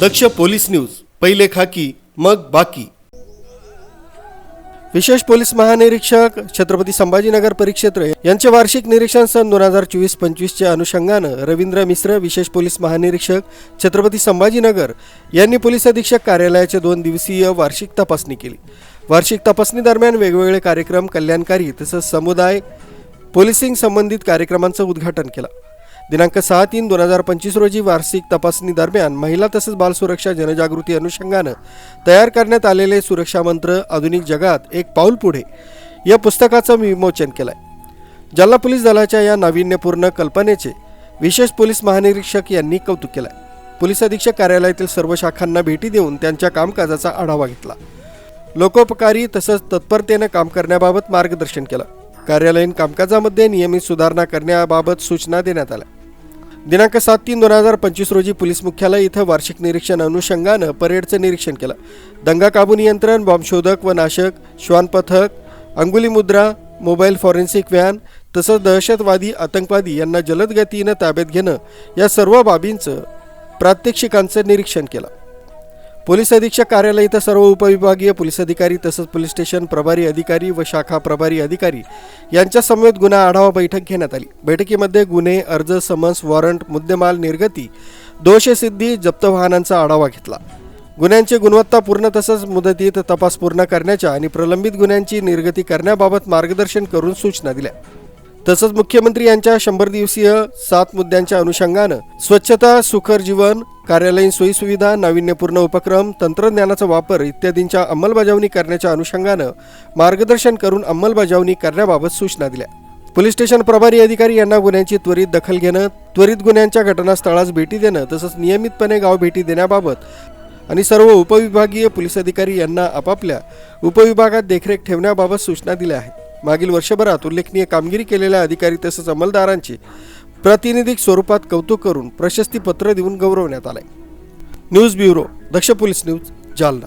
दक्ष police news पहिले खाकी मग बाकी. विशेष पोलीस महानिरीक्षक छत्रपती संभाजीनगर परिक्षेत्र यांचे वार्षिक निरीक्षण सन दोन हजार चोवीस पंचवीसच्या अनुषंगानं रवींद्र मिश्र विशेष पोलीस महानिरीक्षक छत्रपती संभाजीनगर यांनी पोलीस अधीक्षक कार्यालयाचे दोन दिवसीय वार्षिक तपासणी केली. वार्षिक तपासणी दरम्यान वेगवेगळे कार्यक्रम कल्याणकारी तसंच समुदाय पोलिसिंग संबंधित कार्यक्रमांचं उद्घाटन केलं. दिनांक सहा तीन दोन हजार पंचवीस रोजी वार्षिक तपासणी दरम्यान महिला तसेच बालसुरक्षा जनजागृती अनुषंगानं तयार करण्यात आलेले सुरक्षा मंत्र आधुनिक जगात एक पाऊल पुढे. या पुस्तकाचं विमोचन केलंय. जालना पोलीस दलाच्या या नाविन्यपूर्ण कल्पनेचे विशेष पोलीस महानिरीक्षक यांनी कौतुक केलंय. पोलीस अधीक्षक कार्यालयातील सर्व शाखांना भेटी देऊन त्यांच्या कामकाजाचा आढावा घेतला. लोकोपकारी तसंच तत्परतेनं काम करण्याबाबत मार्गदर्शन केलं. कार्यालयीन कामकाजामध्ये नियमित सुधारणा करण्याबाबत सूचना देण्यात आल्या. दिनांक सात तीन दोन हजार पंचवीस रोजी पोलीस मुख्यालय इथं वार्षिक निरीक्षण अनुषंगानं परेडचं निरीक्षण केलं. दंगा काबू नियंत्रण बॉम्बशोधक व नाशक श्वान पथक अंगुली मुद्रा मोबाईल फॉरेन्सिक व्हॅन तसंच दहशतवादी आतंकवादी यांना जलद गतीनं ताब्यात घेणं या सर्व बाबींचं प्रात्यक्षिकांचं निरीक्षण केलं. पोलीस अधीक्षक कार्यालय इथं सर्व उपविभागीय पोलीस अधिकारी तसंच पोलीस स्टेशन प्रभारी अधिकारी व शाखा प्रभारी अधिकारी यांच्या समवेत गुन्हा आढावा बैठक घेण्यात आली. बैठकीमध्ये गुन्हे अर्ज समन्स वॉरंट मुद्देमाल निर्गती दोषसिद्धी जप्त वाहनांचा आढावा घेतला. गुन्ह्यांची गुणवत्तापूर्ण तसंच मुदतीत तपास पूर्ण करण्याच्या आणि प्रलंबित गुन्ह्यांची निर्गती करण्याबाबत मार्गदर्शन करून सूचना दिल्या. तसंच मुख्यमंत्री यांच्या शंभर दिवसीय सात मुद्द्यांच्या अनुषंगानं स्वच्छता सुखर जीवन कार्यालयीन सोयीसुविधा नाविन्यपूर्ण उपक्रम तंत्रज्ञानाचा वापर इत्यादींच्या अंमलबजावणी करण्याच्या अनुषंगानं मार्गदर्शन करून अंमलबजावणी करण्याबाबत सूचना दिल्या. पोलीस स्टेशन प्रभारी अधिकारी यांना गुन्ह्यांची त्वरित दखल घेणं त्वरित गुन्ह्यांच्या घटनास्थळास भेटी देणं तसंच नियमितपणे गाव भेटी देण्याबाबत आणि सर्व उपविभागीय पोलीस अधिकारी यांना आपापल्या उपविभागात देखरेख ठेवण्याबाबत सूचना दिल्या आहेत. मागील वर्षभरात उल्लेखनीय कामगिरी केलेल्या अधिकारी तसंच अंमलदारांची प्रातिनिधिक स्वरूपात कौतुक करून प्रशस्तीपत्र देऊन गौरवण्यात आलंय. News bureau Daksh police news Jalna.